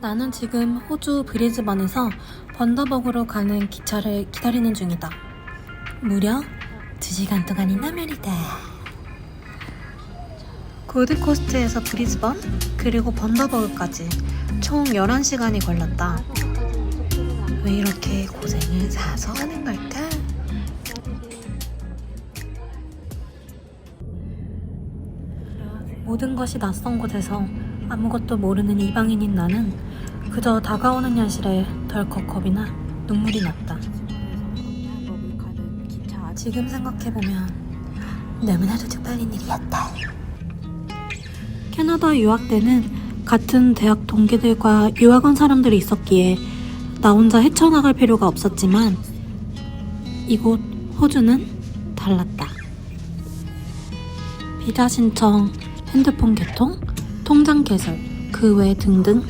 나는 지금 호주 브리즈번에서 번더버그로 가는 기차를 기다리는 중이다. 무려 2시간 동안이나 말이다. 골드코스트에서 브리즈번, 그리고 번더버그까지 총 11시간이 걸렸다. 왜 이렇게 고생을 사서 하는 걸까? 모든 것이 낯선 곳에서 아무것도 모르는 이방인인 나는 그저 다가오는 현실에 덜컥 겁이 나 눈물이 났다. 지금 생각해보면 너무나도 쪽팔린 일이었다. 캐나다 유학 때는 같은 대학 동기들과 유학 온 사람들이 있었기에 나 혼자 헤쳐나갈 필요가 없었지만 이곳 호주는 달랐다. 비자 신청, 핸드폰 개통, 통장 개설, 그 외 등등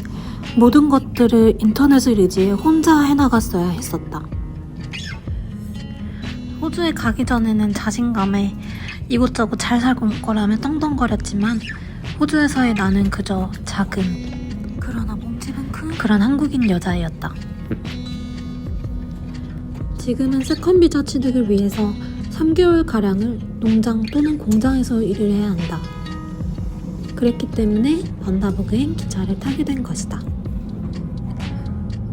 모든 것들을 인터넷을 의지해 혼자 해나갔어야 했었다. 호주에 가기 전에는 자신감에 이곳저곳 잘 살고 올 거라며 떵떵거렸지만 호주에서의 나는 그저 작은 그러나 몸집은 큰 그런 한국인 여자애였다. 지금은 세컨 비자 취득을 위해서 3개월 가량을 농장 또는 공장에서 일을 해야 한다. 그랬기 때문에 번다버그행 기차를 타게 된 것이다.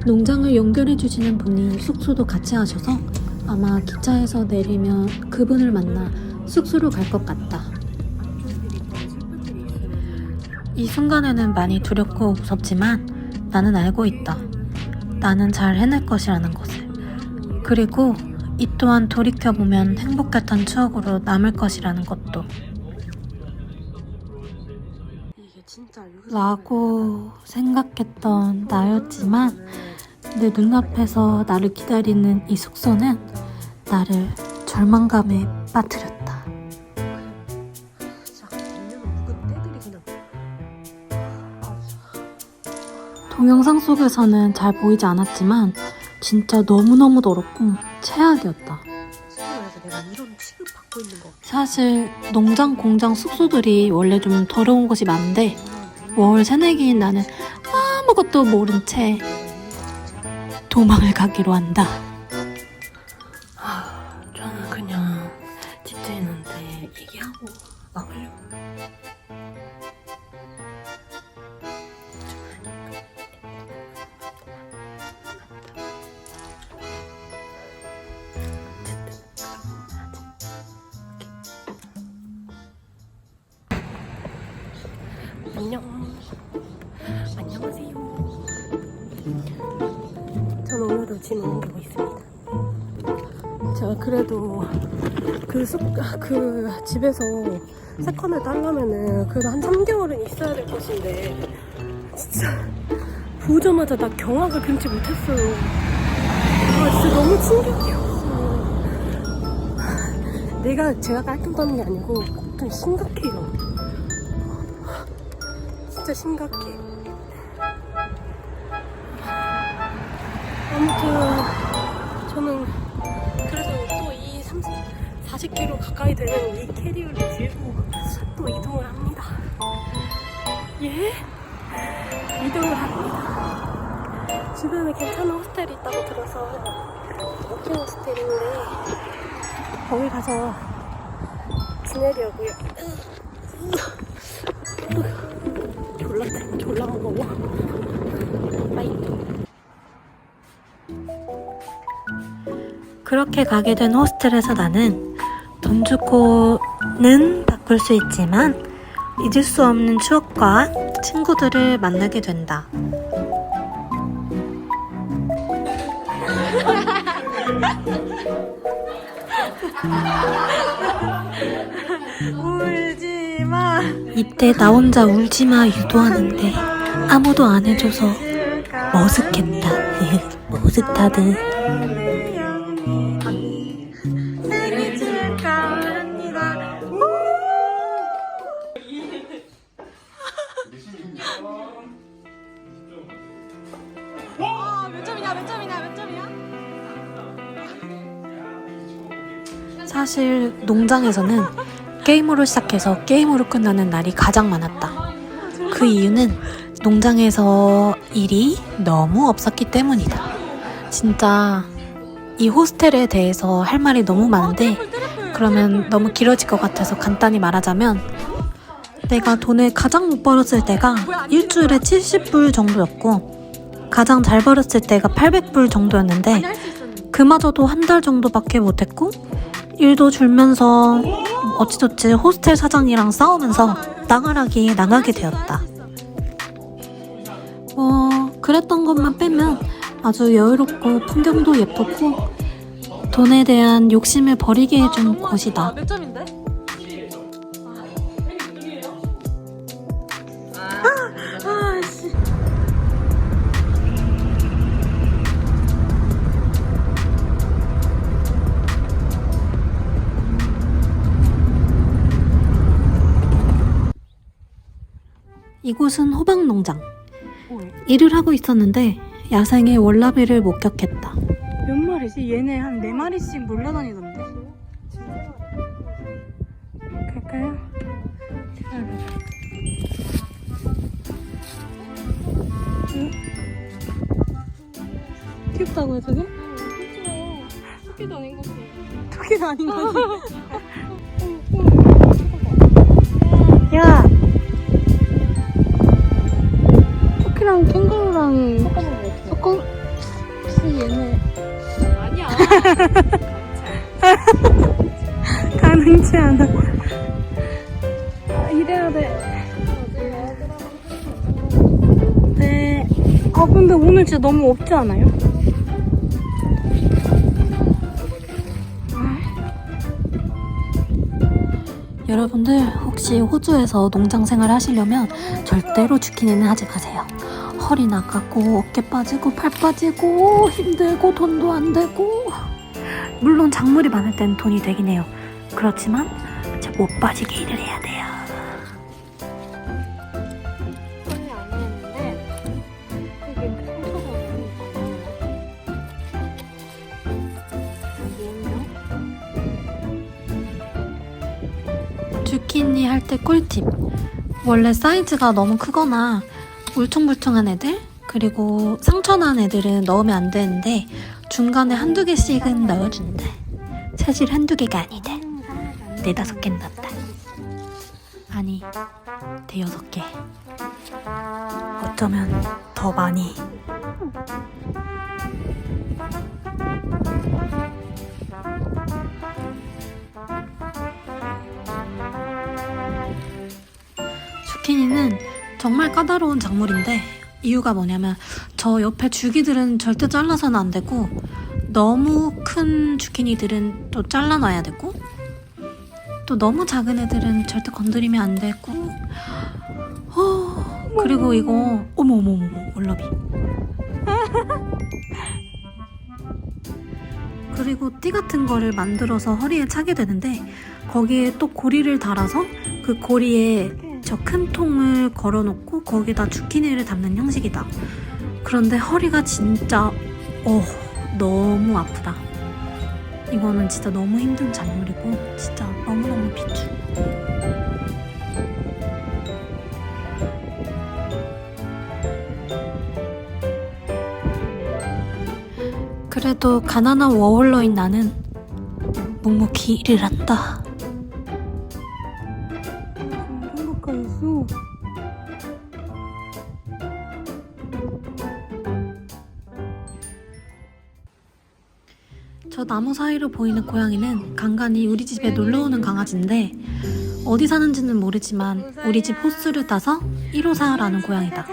농장을 연결해 주시는 분이 숙소도 같이 하셔서 아마 기차에서 내리면 그분을 만나 숙소로 갈 것 같다. 이 순간에는 많이 두렵고 무섭지만 나는 알고 있다. 나는 잘 해낼 것이라는 것을. 그리고 이 또한 돌이켜보면 행복했던 추억으로 남을 것이라는 것도. 라고 생각했던 나였지만 내 눈앞에서 나를 기다리는 이 숙소는 나를 절망감에 빠뜨렸다. 동영상 속에서는 잘 보이지 않았지만 진짜 너무너무 더럽고 최악이었다. 사실 농장 공장 숙소들이 원래 좀 더러운 곳이 많은데 월 새내기인 나는 아무것도 모른 채 도망을 가기로 한다. 짐 옮기고 있습니다. 제가 그래도 그, 숙, 그 집에서 세컨을 따려면은 그래도 한 3개월은 있어야 될 것인데 진짜 보자마자 나 경악을 금치 못했어요. 아 진짜 너무 충격이었어 내가 제가 깔끔 떠는 게 아니고 좀 심각해요. 진짜 심각해. 아무튼 저는 그래서 또이 30, 40km 가까이 되는 이 캐리어를 들고 또 이동을 합니다. 예? 이동을 합니다. 주변에 괜찮은 호스텔이 있다고 들어서 워킹 호스텔인데 거기 가서 지내려고요. 졸라 졸라 무거워. 그렇게 가게 된 호스텔에서 나는 돈 주고는 바꿀 수 있지만 잊을 수 없는 추억과 친구들을 만나게 된다. 울지 마. 이때 나 혼자 울지 마 유도하는데 아무도 안 해줘서 머쓱했다. 머쓱하듯. 사실 농장에서는 게임으로 시작해서 게임으로 끝나는 날이 가장 많았다. 그 이유는 농장에서 일이 너무 없었기 때문이다. 진짜 이 호스텔에 대해서 할 말이 너무 많은데 그러면 너무 길어질 것 같아서 간단히 말하자면 내가 돈을 가장 못 벌었을 때가 일주일에 70불 정도였고 가장 잘 벌었을 때가 800불 정도였는데 그마저도 한 달 정도밖에 못했고 일도 줄면서 어찌저찌 호스텔 사장이랑 싸우면서 나가라기에 나가게 되었다. 뭐 그랬던 것만 빼면 아주 여유롭고 풍경도 예뻤고 돈에 대한 욕심을 버리게 해준 곳이다. 이곳은 호박농장. 일을 하고 있었는데 야생의 월라비를 목격했다. 몇 마리지? 얘네 한 네 마리씩 몰려다니던데. 갈까요? 응? 귀엽다고요, 저게? 토끼도 아닌 거지. 토끼도 아닌 거지. 가능치 않아. 아, 이래야 돼. 네. 아, 근데 오늘 진짜 너무 없지 않아요? 여러분들 혹시 호주에서 농장 생활 하시려면 절대로 주키니는 하지 마세요. 허리 나가고 어깨 빠지고 팔 빠지고 힘들고 돈도 안 되고 물론 작물이 많을 땐 돈이 되긴 해요. 그렇지만 못 빠지게 일을 해야 돼요. 상처가 주키니 할 때 꿀팁. 원래 사이즈가 너무 크거나 울퉁불퉁한 애들, 그리고 상처 난 애들은 넣으면 안 되는데 중간에 한두 개씩은 넣어준대. 사실 한두 개가 아니다. 네다섯 개는 넣었다. 아니, 대여섯 개. 어쩌면 더 많이. zucchini는 정말 까다로운 작물인데 이유가 뭐냐면 저 옆에 줄기들은 절대 잘라서는 안 되고 너무 큰 주키니들은 또 잘라놔야 되고 또 너무 작은 애들은 절대 건드리면 안 되고. 어, 그리고 이거 어머 어머 어머 어머, 월러비. 그리고 띠 같은 거를 만들어서 허리에 차게 되는데 거기에 또 고리를 달아서 그 고리에 저 큰 통을 걸어놓고 거기다 주키니를 담는 형식이다. 그런데 허리가 진짜 어 너무 아프다. 이거는 진짜 너무 힘든 작물이고 진짜 너무너무 비추. 그래도 가난한 워홀러인 나는 묵묵히 일을 한다. 저 나무 사이로 보이는 고양이는 간간히 우리 집에 놀러 오는 강아지인데 어디 사는지는 모르지만 우리 집 호수를 따서 1호사라는 고양이다.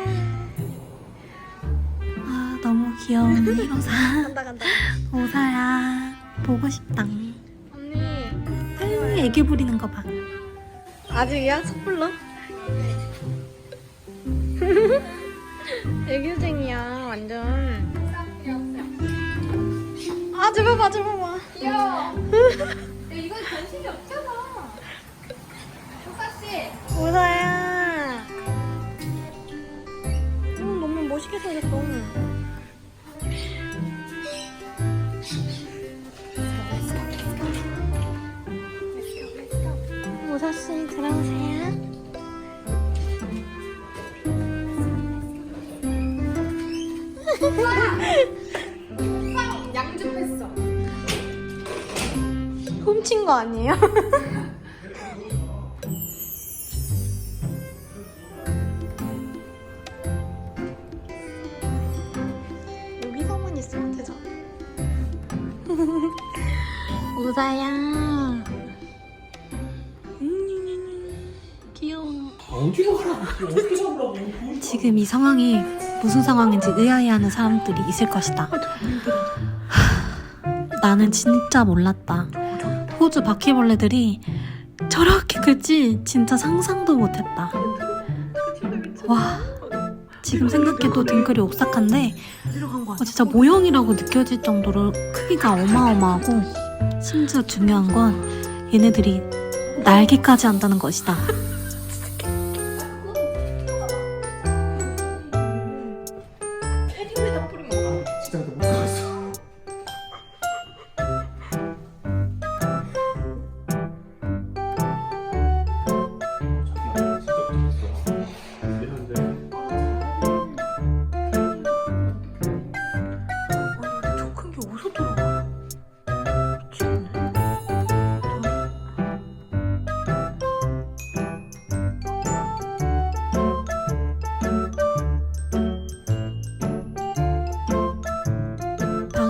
아 너무 귀여운 1호사. 간다 간다. 오사야 보고 싶다. 언니 아유 애기 부리는 거 봐. 아직이야? 섣불러? 애교쟁이야 완전. 아 잡아봐 잡아봐. 귀여워. 이건 관심이 없잖아. 효사씨. 오사야. 음, 너무 멋있게 생겼어. 오사씨 들어오세요. 양즙했어. 훔친 거 아니에요? 여기서만 있으면 되잖아. 우다야. 음, 귀여워. 어디로 가라고 어떻게 잡으라고 지금 이 상황이 무슨 상황인지 의아해하는 사람들이 있을 것이다. 하, 나는 진짜 몰랐다. 호주 바퀴벌레들이 저렇게 클지 진짜 상상도 못했다. 와, 지금 생각해도 등글이 오싹한데 어, 진짜 모형이라고 느껴질 정도로 크기가 어마어마하고 심지어 중요한 건 얘네들이 날개까지 한다는 것이다. 진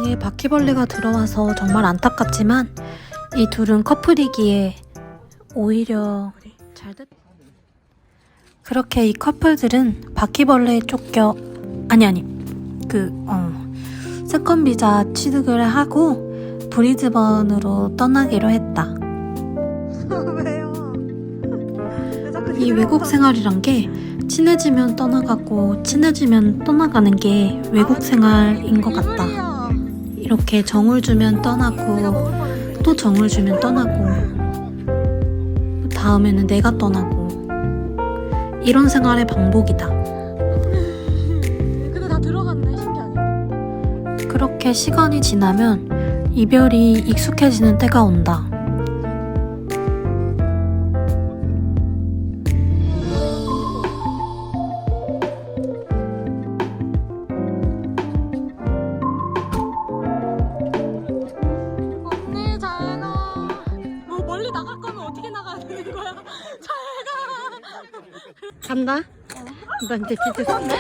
방에 바퀴벌레가 들어와서 정말 안타깝지만 이 둘은 커플이기에 오히려 잘 됐. 그렇게 이 커플들은 바퀴벌레에 쫓겨 아니 아니 그 어, 세컨 비자 취득을 하고 브리즈번으로 떠나기로 했다. 왜요? 이? 외국 생활이란 게 친해지면 떠나가고 친해지면 떠나가는 게 외국 생활인 것 같다. 이렇게 정을 주면 떠나고. 또 정을 주면 떠나고 다음에는 내가 떠나고 이런 생활의 반복이다. 근데 다 들어갔네 신기하네. 그렇게 시간이 지나면 이별이 익숙해지는 때가 온다. 간다. 나 이제 비트 산다.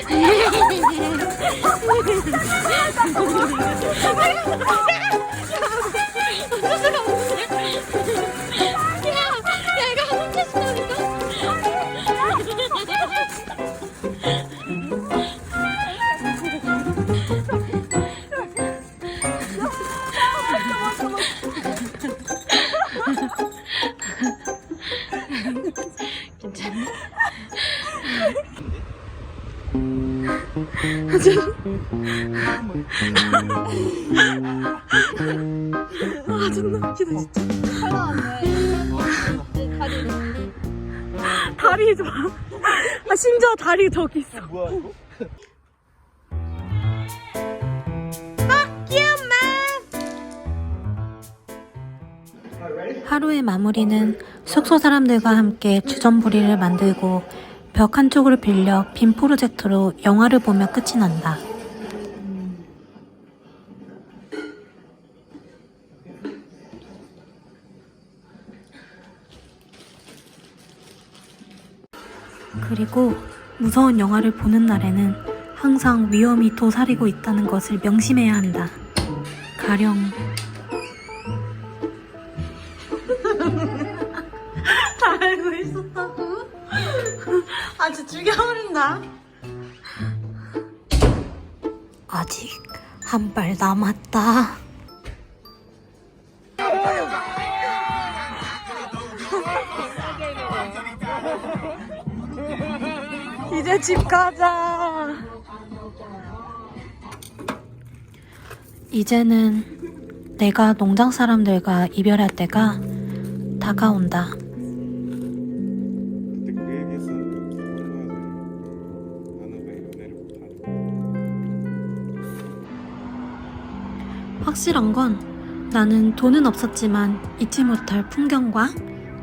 아 존나 웃기다 진짜. 다리 좋아. 아 심지어 다리 저기 있어. 뭐야 이거? 하루의 마무리는 숙소 사람들과 함께 주전부리를 만들고 벽 한쪽을 빌려 빔 프로젝터로 영화를 보며 끝이 난다. 그리고 무서운 영화를 보는 날에는 항상 위험이 도사리고 있다는 것을 명심해야 한다. 가령 다 알고 있었다고? 아주 죽여버린다. 아직 한 발 남았다. 이제 집 가자. 이제는 내가 농장 사람들과 이별할 때가 다가온다. 확실한 건 나는 돈은 없었지만 잊지 못할 풍경과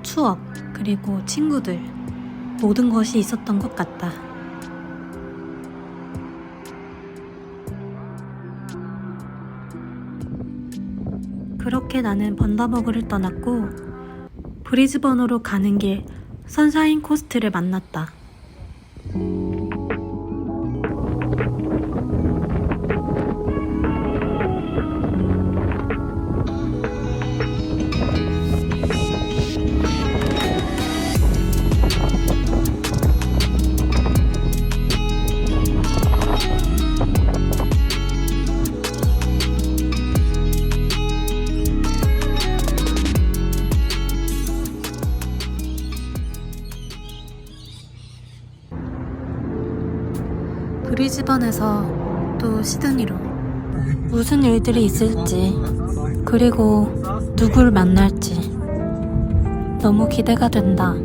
추억, 그리고 친구들, 모든 것이 있었던 것 같다. 그렇게 나는 번다버그를 떠났고 브리즈번으로 가는 길 선샤인 코스트를 만났다. 브리즈번에서 또 시드니로 무슨 일들이 있을지 그리고 누굴 만날지 너무 기대가 된다.